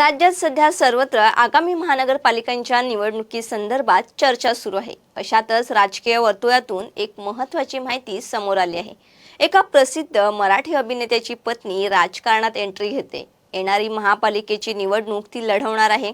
राज्यात सध्या सर्वत्र आगामी महानगरपालिकांच्या निवडणुकीसंदर्भात चर्चा सुरू आहे. अशातच राजकीय वर्तुळातून एक महत्त्वाची माहिती समोर आली आहे. एका प्रसिद्ध मराठी अभिनेत्याची पत्नी राजकारणात एंट्री घेते. येणारी महापालिकेची निवडणूक ती लढवणार आहे.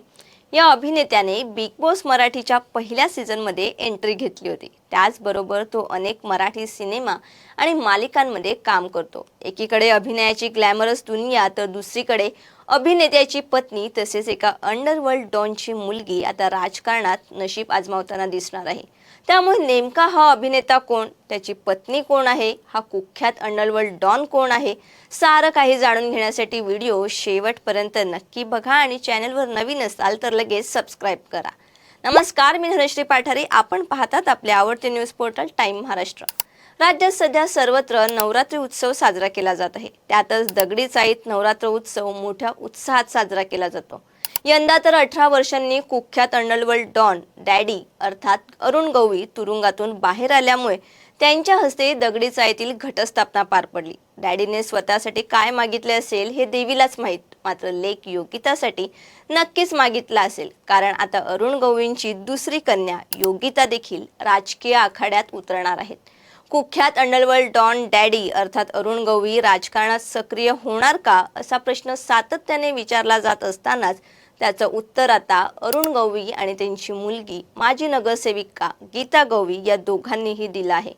या अभिनेत्याने बिग बॉस मराठीच्या पहिल्या सीझनमध्ये एंट्री घेतली होती. त्याचबरोबर तो अनेक मराठी सिनेमा आणि मालिकांमध्ये काम करतो. एकीकडे अभिनयाची ग्लॅमरस दुनिया तर दुसरीकडे अभिनेत्याची पत्नी तसेच एका अंडरवर्ल्ड डॉनची मुलगी आता राजकारणात नशीब आजमावताना दिसणार आहे. त्यामुळे नेमका हा अभिनेता कोण? त्याची पत्नी कोण आहे? हा कुख्यात अंडलवर्ल्ड डॉन कोण आहे? सारं काही जाणून घेण्यासाठी व्हिडिओ शेवटपर्यंत नक्की बघा आणि चॅनलवर नवीन असाल तर लगेच सबस्क्राईब करा. नमस्कार मी धनश्री पाठारे. आपण पाहतात आपले आवडते न्यूज पोर्टल टाइम महाराष्ट्र. राज्यात सध्या सर्वत्र नवरात्री उत्सव साजरा केला जात आहे. त्यातच दगडी चाळीत नवरात्र उत्सव मोठ्या उत्साहात साजरा केला जातो. यंदा तर अठरा वर्षांनी कुख्यात अंडलवर्ल्ड डॉन डॅडी अर्थात अरुण गवळी तुरुंगातून बाहेर आल्यामुळे त्यांच्या हस्ते दगडी चाळीतील घटस्थापना पार पडली. डॅडीने स्वतःसाठी काय मागितले असेल हे देवीलाच माहीत मात्र लेख योगितासाठी नक्कीच मागितला असेल. कारण आता अरुण गवळींची दुसरी कन्या योगिता देखील राजकीय आखाड्यात उतरणार आहेत. कुख्यात अंडरवर्ल्ड डॉन डॅडी अर्थात अरुण गवळी राजकारणात सक्रिय होणार का असा प्रश्न सातत्याने विचारला जात असतानाच त्याचं उत्तर आता अरुण गवळी आणि त्यांची मुलगी माजी नगरसेविका गीता गवळी या दोघांनीही दिलं आहे.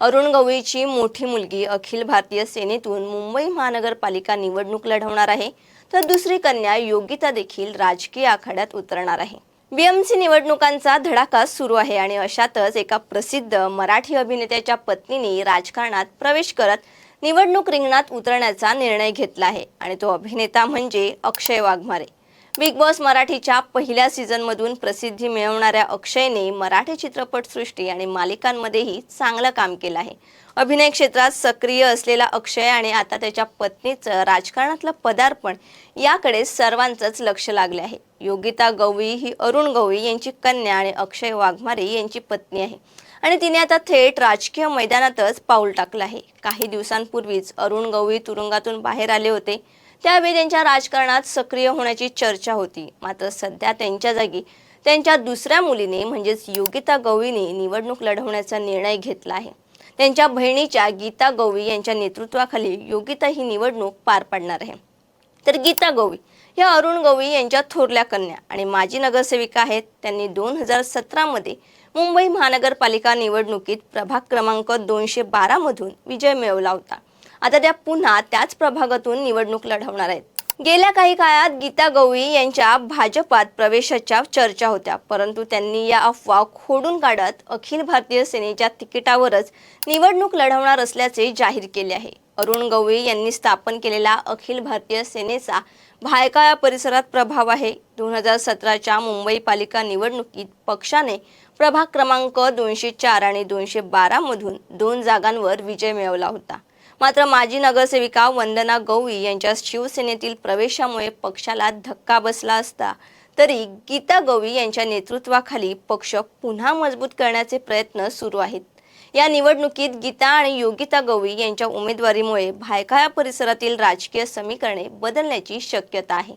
अरुण गवळीची मोठी मुलगी अखिल भारतीय सेनेतून मुंबई महानगरपालिका निवडणूक लढवणार आहे. तर दुसरी कन्या योगिता देखील राजकीय आखाड्यात उतरणार आहे. बीएमसी निवडणुकांचा धडाका सुरू आहे आणि अशातच एका प्रसिद्ध मराठी अभिनेत्याच्या पत्नीने राजकारणात प्रवेश करत निवडणूक रिंगणात उतरण्याचा निर्णय घेतला आहे आणि तो अभिनेता म्हणजे अक्षय वाघमारे. बिग बॉस मराठीच्या पहिल्या सीझनमधून प्रसिद्धी मिळवणाऱ्या अक्षयने मराठी चित्रपटसृष्टी आणि मालिकांमध्येही चांगलं काम केलं आहे. अभिनय क्षेत्रात सक्रिय असलेला अक्षय आणि आता त्याच्या पत्नीचं राजकारणातलं पदार्पण याकडे सर्वांचंच लक्ष लागले आहे. योगिता गवळी ही अरुण गवळी यांची कन्या आणि अक्षय वाघमारे यांची पत्नी आहे. आणि तिने आता थेट राजकीय मैदानातच पाऊल टाकलं आहे. काही दिवसांपूर्वीच अरुण गवळी तुरुंगातून बाहेर आले होते. त्यावेळी त्यांच्या राजकारणात सक्रिय होण्याची चर्चा होती. मात्र सध्या त्यांच्या जागी त्यांच्या दुसऱ्या मुलीने म्हणजेच योगिता गवळीने निवडणूक लढवण्याचा निर्णय घेतला आहे. त्यांच्या बहिणीच्या गीता गवळी यांच्या नेतृत्वाखाली योगिता ही निवडणूक पार पाडणार आहे. तर गीता गवळी ह्या अरुण गवळी यांच्या थोरल्या कन्या आणि माजी नगरसेविका आहेत. त्यांनी दोन हजार सतरामध्ये मुंबई महानगरपालिका निवडणुकीत प्रभाग क्रमांक दोनशे बारामधून विजय मिळवला होता. आता त्या पुन्हा त्याच प्रभागातून निवडणूक लढवणार आहेत. गेल्या काही काळात गीता गवळी यांच्या भाजपात प्रवेशाच्या चर्चा होत्या परंतु त्यांनी या अफवा खोडून काढत अखिल भारतीय सेनेच्या तिकिटावरच निवडणूक लढवणार असल्याचे जाहीर केले आहे. अरुण गवळी यांनी स्थापन केलेला अखिल भारतीय सेनेचा भायकाळा परिसरात प्रभाव आहे. दोन हजार सतराच्या मुंबई पालिका निवडणुकीत पक्षाने प्रभाग क्रमांक दोनशे चार आणि दोनशे बारामधून दोन जागांवर विजय मिळवला होता. मात्र माजी नगरसेविका वंदना गवळी यांच्या शिवसेनेतील प्रवेशामुळे पक्षाला धक्का बसला असता तरी गीता गवळी यांच्या नेतृत्वाखाली पक्ष पुन्हा मजबूत करण्याचे प्रयत्न सुरू आहेत. या निवडणुकीत गीता आणि योगिता गवळी यांच्या उमेदवारीमुळे भायखळा परिसरातील राजकीय समीकरणे बदलण्याची शक्यता आहे.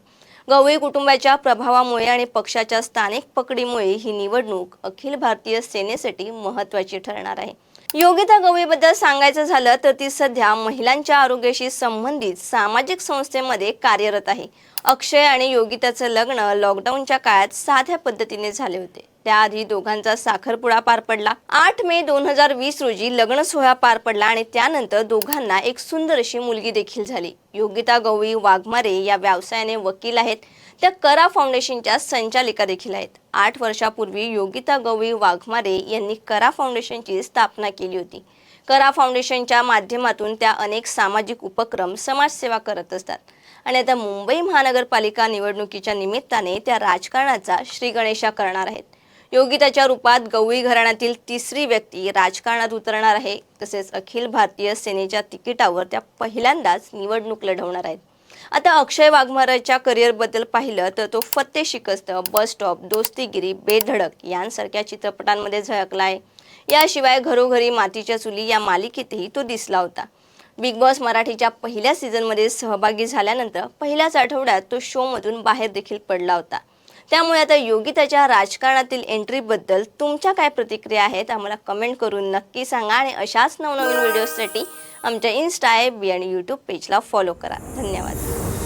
गवळी कुटुंबाच्या प्रभावामुळे आणि पक्षाच्या स्थानिक पकडीमुळे ही निवडणूक अखिल भारतीय सेनेसाठी महत्त्वाची ठरणार आहे. योगिता गवळीबद्दल सांगायचं झालं तर ती सध्या महिलांच्या आरोग्याशी संबंधित सामाजिक संस्थेमध्ये कार्यरत आहे. अक्षय आणि योगिताचं लग्न लॉकडाऊनच्या काळात साध्या पद्धतीने झाले होते. त्याआधी दोघांचा साखरपुडा पार पडला. आठ मे दोन हजार वीस रोजी लग्न सोहळा पार पडला आणि त्यानंतर दोघांना एक सुंदर अशी मुलगी देखील झाली. योगिता गवळी वाघमारे या व्यवसायाने वकील आहेत. त्या करा फाउंडेशनच्या संचालिका देखील आहेत. आठ वर्षापूर्वी योगिता गवळी वाघमारे यांनी करा फाउंडेशनची स्थापना केली होती. करा फाउंडेशनच्या माध्यमातून त्या अनेक सामाजिक उपक्रम समाजसेवा करत असतात. आणि आता मुंबई महानगरपालिका निवडणुकीच्या निमित्ताने त्या राजकारणाचा श्रीगणेशा करणार आहेत. योगिताच्या रूपात गवळी घराण्यातील तिसरी व्यक्ती राजकारणात उतरणार आहे. तसेच अखिल भारतीय सेनेच्या तिकिटावर त्या पहिल्यांदाच निवडणूक लढवणार आहेत. आता अक्षय वाघमाराच्या करिअरबद्दल पाहिलं तर तो फत्ते शिकस्त बस स्टॉप दोस्तीगिरी बेधडक यांसारख्या चित्रपटांमध्ये झळकला आहे याशिवाय घरोघरी मातीच्या चुली या मालिकेतही तो दिसला होता. बिग बॉस मराठीच्या पहिल्या सीझनमध्ये सहभागी झाल्यानंतर पहिल्याच आठवड्यात तो शोमधून बाहेर देखील पडला होता. त्यामुळे आता योगिताच्या राजकारणातील एंट्रीबद्दल तुमच्या काय प्रतिक्रिया आहेत आम्हाला कमेंट करून नक्की सांगा आणि अशाच नवनवीन व्हिडिओजसाठी आमच्या इन्स्टा ॲप आणि यूट्यूब पेजला फॉलो करा. धन्यवाद.